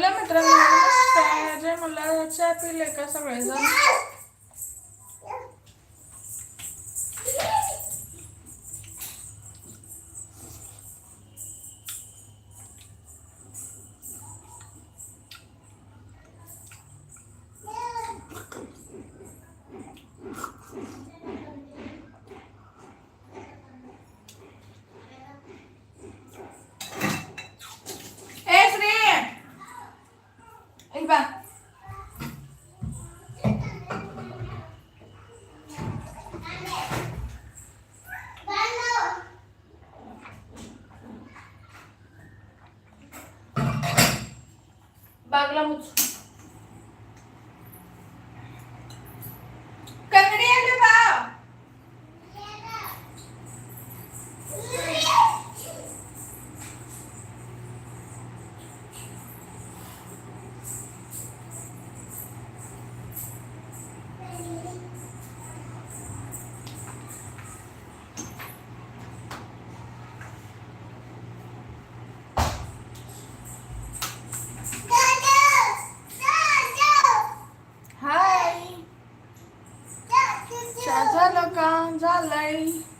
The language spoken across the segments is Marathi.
आवरलं मित्रांनो जे मला चहा पिले का सगळेजण. बागला मुच Bye!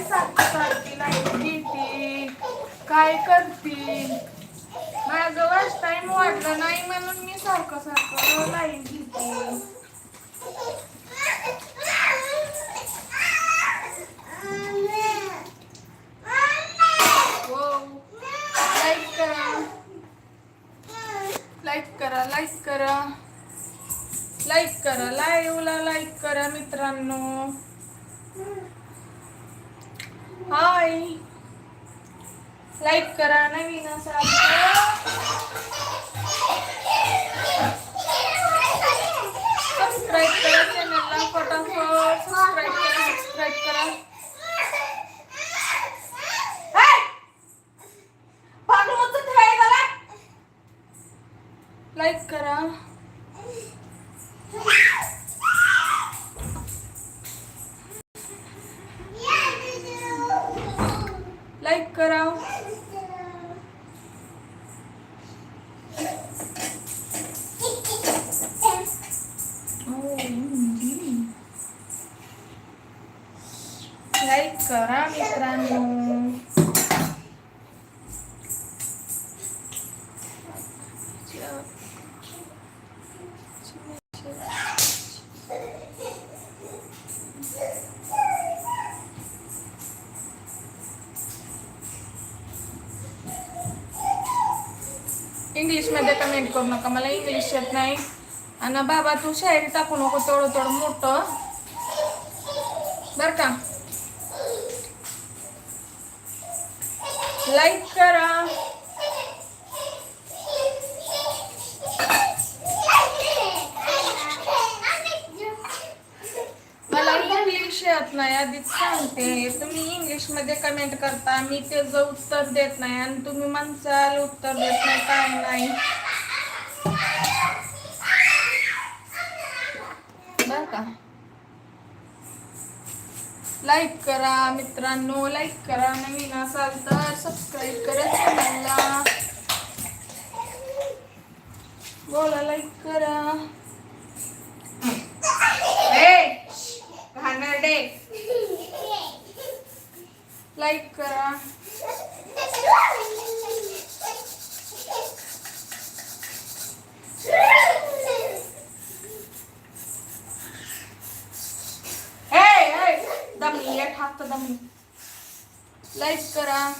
काय सारखी सारखी लाइट घेते काय करते माझं वाच टाइम वाटलं नाही म्हणून मी सारखं सारखं लाइट घेते. हो. करा. लाईक करा लाईक करा. लाईक करा लाईव्हला लाईक करा मित्रांनो. हाय. लाईक करा नवीन असाल सबस्क्राईब करा चॅनलला फटाफट करू नका मला इंग्लिश येत नाही. आणि बाबा तू शायरी टाकू नको थोडं थोडं मोठं. बर का? लाईक करा. मला इंग्लिश येत नाही आधीच सांगते. तुम्ही इंग्लिशमध्ये कमेंट करता मी त्याचं उत्तर देत नाही. आणि तुम्ही म्हणसाल उत्तर देत नाही काय नाही बर का लाईक करा मित्रांनो लाईक करा. नवीन असाल तर सबस्क्राईब करा चॅनलला बोला लाईक करा. लाईक करा. एक लाईक करा.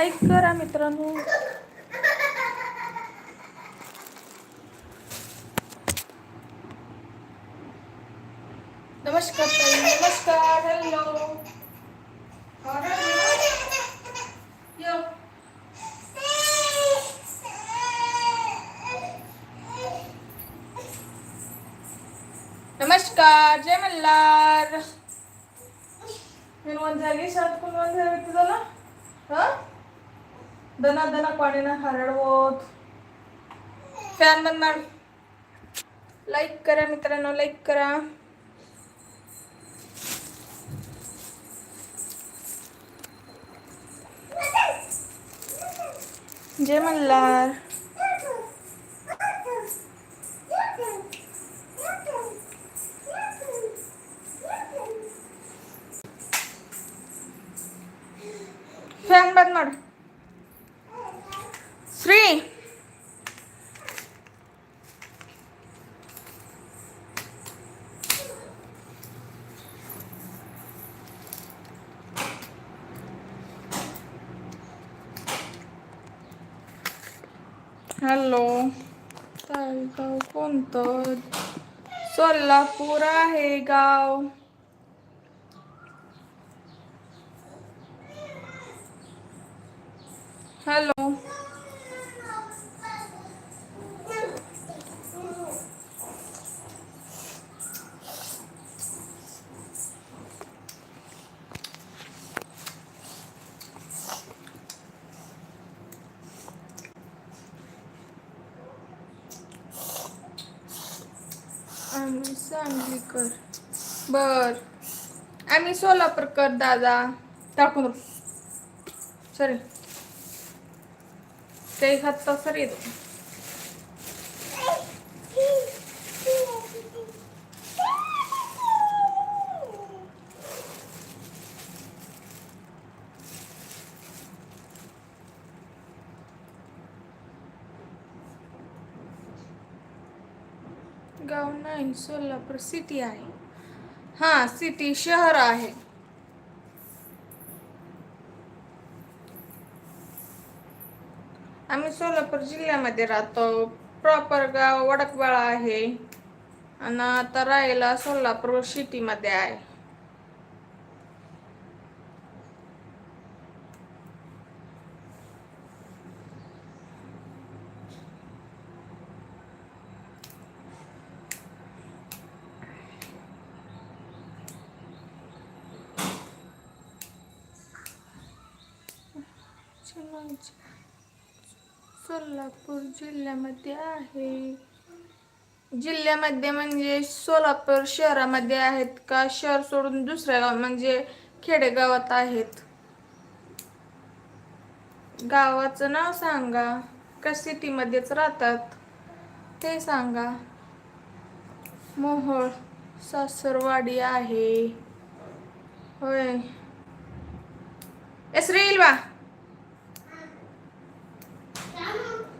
लाईक करा मित्रांनो नमस्कार ताई नमस्कार हॅलो यो नमस्कार जय मल्हार कुलवंत झाली शाळेत कुलवंत झाली होती तुला हा दना दना पाणीना हरडवत. फॅन बनणार लाईक करा मित्रांनो लाईक करा. जय मल्हार फॅन बंद मार. श्री हॅलो गाव कोणतं सोलापूर आहे गाव हॅलो बर. आम्ही सोलापूर कर दादा टाकून सॉरी ते हात सर येतो. गाव नाही सोलापूर सिटी आहे. हा सिटी शहर आहे. आम्ही सोलापूर जिल्ह्यामध्ये राहतो. प्रॉपर गाव वडकवाळा आहे. आणि आता राहायला सोलापूर सिटीमध्ये आहे. सोलापूर जिल्ह्यामध्ये आहे. जिल्ह्यामध्ये म्हणजे सोलापूर शहरामध्ये आहेत का? शहर सोडून दुसऱ्या गाव म्हणजे खेडेगावात आहेत. गावाचं नाव सांगा. का सिटीमध्येच राहतात? ते सांगा. मोहोळ सासरवाडी आहे. होय. एस रे वा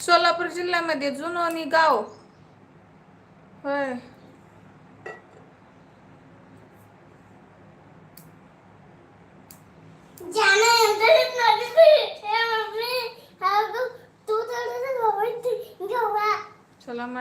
सोलापूर जिल्ह्यामध्ये जुनोनी गाव. होय.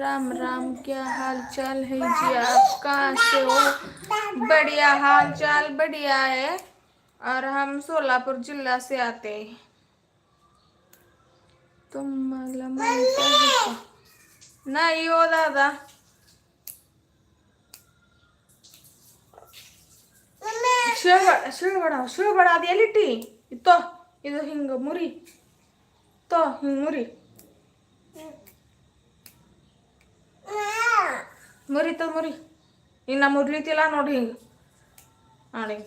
राम राम क्या हाल चाल है जी आप कहाँ से हो बढ़िया हाल चाल बढ़िया है और हम सोलापुर जिला से आते हैं तुम्हाला माहित आहे का नाही हो दादा ಶಿವಬಡ ಶಿವಬಡ ಶಿವಬಡ ಅದು ಎಲ್ಲಿಟ್ಟಿ ಇತ್ತೋ ಇದು ಹಿಂಗ ಮುರಿ ತೋ ಹಿಂಗ ಮುರಿ ಮುರಿತ ಮುರಿ ಇನ್ನ ಮುರಿತಿಲ್ಲ ನೋಡಿ ಹಿಂಗ ನೋಡಿ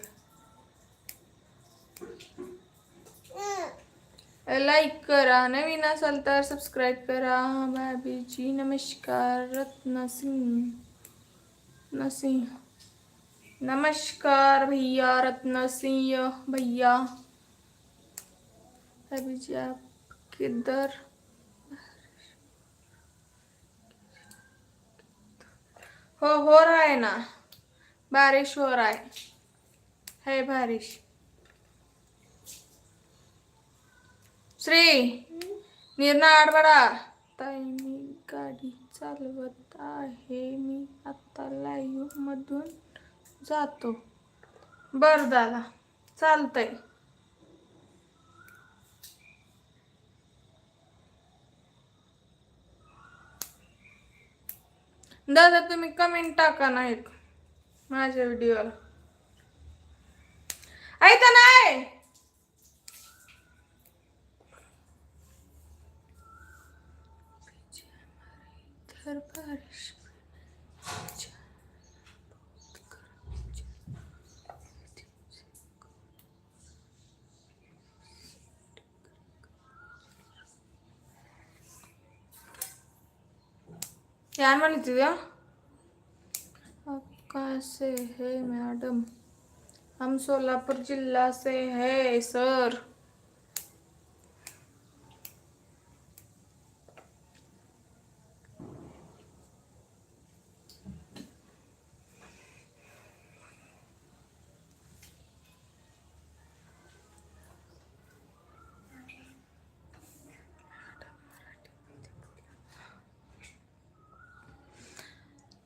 लाईक करा नवीन असाल तर सबस्क्राईब करा भाभीजी नमस्कार रत्न सिंग नसिंह नमस्कार भैया रत्न सिंह भैया अभी जी आप किधर हो हो रहा है ना. बारिश हो रहा है है बारिश. श्री निर्णय आडबडा. ताई मी गाडी चालवत आहे. मी आता लाईव्ह मधून जातो. बर दादा चालतंय. दादा तुम्ही कमेंट टाका ना एक माझ्या व्हिडिओला ऐका नाही! तर बारिश क्या म्हणली तुझ्या कहाँ से है मैडम हम सोलापुर जिला से है सर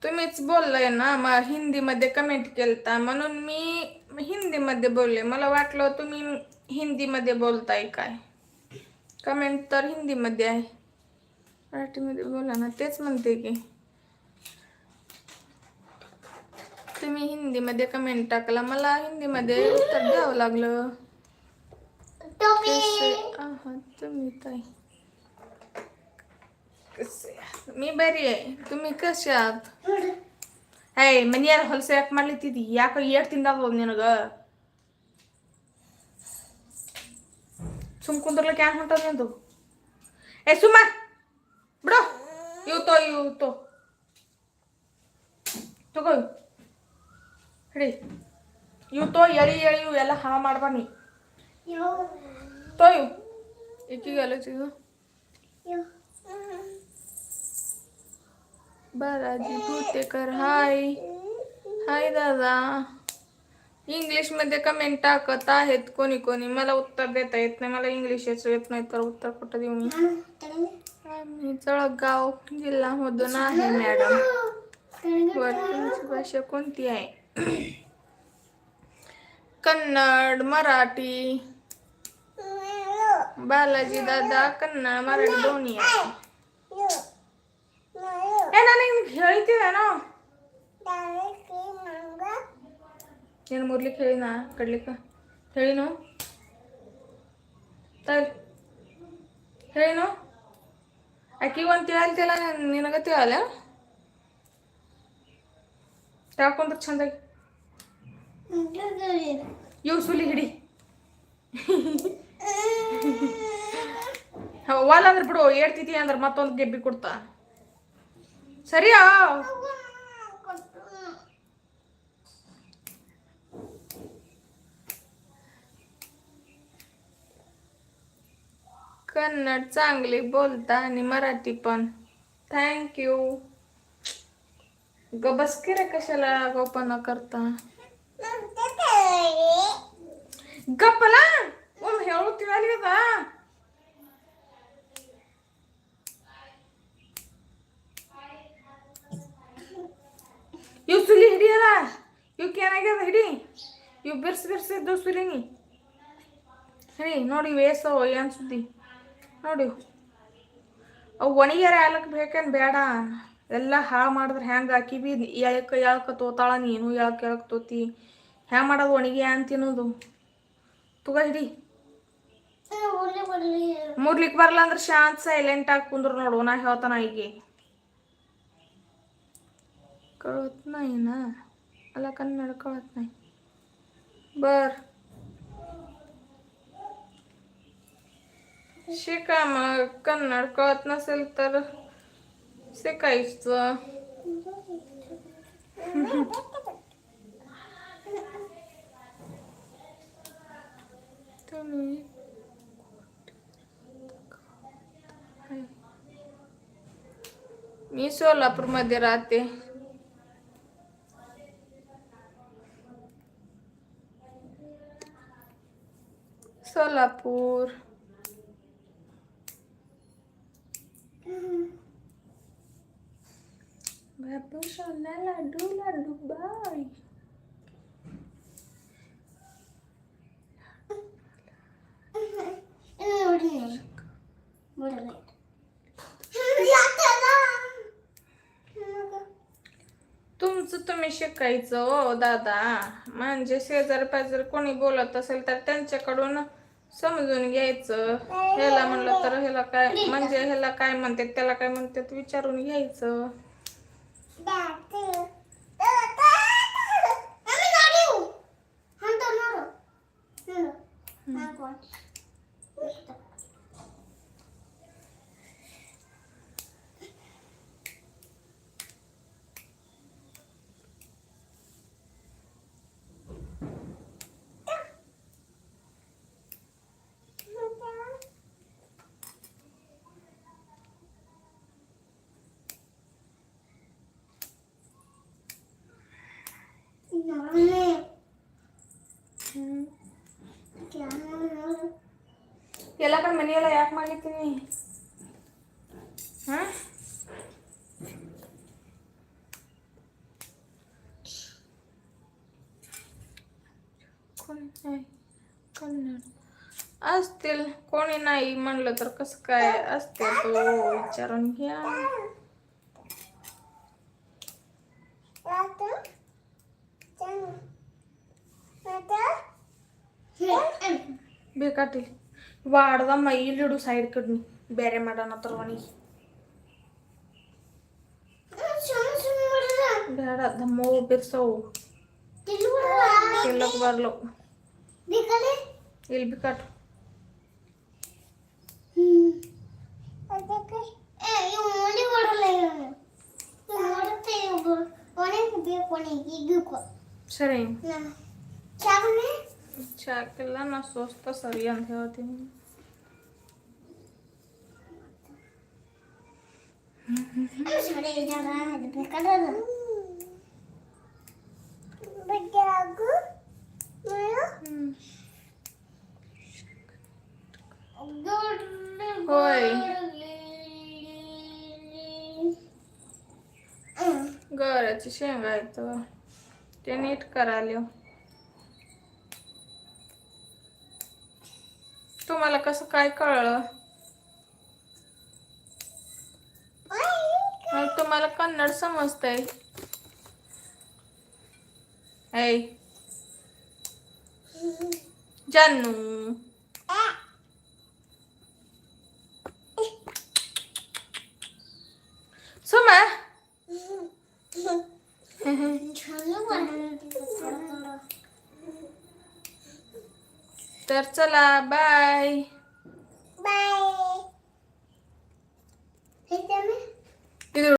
तुम्हीच बोललाय ना मग हिंदीमध्ये कमेंट केलता. म्हणून मी हिंदीमध्ये बोलले. मला वाटलं तुम्ही हिंदीमध्ये बोलताय काय? कमेंट तर हिंदीमध्ये आहे. मराठीमध्ये बोला ना तेच म्हणते की. तुम्ही हिंदीमध्ये कमेंट टाकला. मला हिंदीमध्ये उत्तर द्यावं लागलं. तुम्ही ताई? मी बरी आहे तुम्ही कसे आहात ಏಯ್ ಮನೆಯಾರ ಹೊಲಸ ಯಾಕೆ ಮಾಡ್ಲಿತ್ತಿದ್ದಿ ಯಾಕೆ ಏಟ್ ತಿಂದಾವ ನಿನಗ ಸುಮ್ ಕುಂದ್ರಲಿಕ್ಕೆ ಯಾಕೆ ಹೊಂಟದ ನಿಂದು ಏ ಸುಮ್ಮ ಬಿಡು ಇವು ತೋ ಇವು ತೋ ತಗೋ ಇವು. ಹಿಡಿ ಇವು ತೋ ಎಳಿ ಎಳಿ ಇವು ಎಲ್ಲ ಹಾ ಮಾಡ್ಬಾನಿ ತೋ ಇವು ಈಕಿಗೆಲ್ಲ ಸಿಗು बालाजी भूतेकर हाय. हाय दादा. इंग्लिशमध्ये कमेंट टाकत आहेत कोणी कोणी. मला उत्तर देता येत नाही. मला इंग्लिशच येत नाही तर उत्तर कुठं देऊ मी? जळगाव जिल्ह्यामधून आहे मॅडम तुमची भाषा कोणती आहे? कन्नड मराठी. बालाजी दादा कन्नड मराठी दोन्ही आहे. ನಿಮ್ಗೆ ಹೇಳ್ತೀವೇನೋ ಏನು ಮುರ್ಲಿಕ್ಕೆ ಹೇಳಿನ ಕಡ್ಲಿಕ್ಕೆ. ಹೇಳಿನು ತಲ್. ಹೇಳಿನು ಆಕಿ ಒಂದು ತಿಳಲ್ತಿಲ್ಲ ನಿನಗ ತಿಳಲ್ಲ? ತಿಳ್ಕೊಂಡ್ರೆ ಚಂದಾಗಿ. ಇವು ಸುಲಿ ಹಿಡಿ. ವಾಲ್ ಅಂದ್ರೆ ಬಿಡು ಏಡ್ತಿತಿ ಅಂದ್ರೆ ಮತ್ತೊಂದು ಗೆಬ್ಬಿ ಕೊಡ್ತಾ. சரியா कन्नड चांगली बोलता आणि मराठी पण. थँक्यू कि रे कशाला गोपना करता. गपला मग हे होती वाली का? ಸುಲಿ ಹಿಡಿಯಲ್ಲ? ಇವಕ್ಕೆ ಏನಾಗ್ಯದ ಹಿಡಿ ಇವು ಬಿರ್ಸಿ ಬಿರ್ಸಿ ಬಿರ್ಸಿದ್ದು ಸುಲಿನಿ. ಹಿಡಿ ನೋಡಿ ವೇಸೋ ಏನು ಸುದ್ದಿ. ನೋಡಿ. ಅವು ಒಣಗ್ಯಾರ ಆಲಕ್ಕೆ ಬೇಕೇನು ಬೇಡ. ಎಲ್ಲ ಹಾಳು ಮಾಡಿದ್ರೆ ಹೆಂಗೆ ಹಾಕಿ ಬಿ? ಎಳಕ ಎಳಕ ತೋತಾಳ ನೀನು ಎಳಕ್ ಎಳಕ್ ತೋತಿ? ಹ್ಯಾಂಗ ಮಾಡೋದು ಒಣಗಿ ಅಂತ ತಿನ್ನೋದು? ತಗೋ ಹಿಡಿ. ಮುರ್ಲಿಕ್ಕೆ ಬರಲ್ಲ ಅಂದ್ರೆ ಶಾಂತ್ ಸೈಲೆಂಟ್ ಆಗಿ ಕುಂದ್ರು ನೋಡು ನಾ ಹೇಳ್ತಾನ ಈಗೆ. कळत नाही ना. मला कन्नड कळत नाही. बर. शिका मग. कन्नड कळत नसेल तर शिकायचं. तुम्ही मी सोलापूरमध्ये राहते. सोलापूर बाबू सोना लाडू लाडू बाय तुमचं तुम्ही शिकायचं ओ दादा. म्हणजे शेजार पाजार कोणी बोलत असेल तर त्यांच्याकडून समजून घ्यायचं. ह्याला म्हणलं तर ह्याला काय म्हणजे ह्याला काय म्हणतात त्याला काय म्हणतात विचारून घ्यायचं. ಎಲ್ಲ ಕಡೆ ಮನೆಯೆಲ್ಲ याक मागितली नाही असतील कोणी नाही म्हणलं तर कसं काय असते तो विचारून घ्या. ಬೇಕಾಟಿಲ್ ವಾಡ್ದಮ್ಮ ಇಲ್ಲಿಡು ಸೈಡ್ ಕಡ್ನಿ ಬೇರೆ ಮಾಡೋಣ ತರ್ವಣಿ ಬೇಡ ದಮ್ಮ ಬಿರ್ಸವು ಎಲ್ಲಕ್ ಬರ್ಲು ಇಲ್ಲಿ ಬಿಕಟ್ ಸರಿ विचार केला ना स्वस्त सरी आणले होते होय शेंगा येतो ते नीट करायला तुम्हाला कसं काय कळलं? मग तुम्हाला कन्नड समजतंय. ऐ. जानू. सुमा. तर चला बाय बाय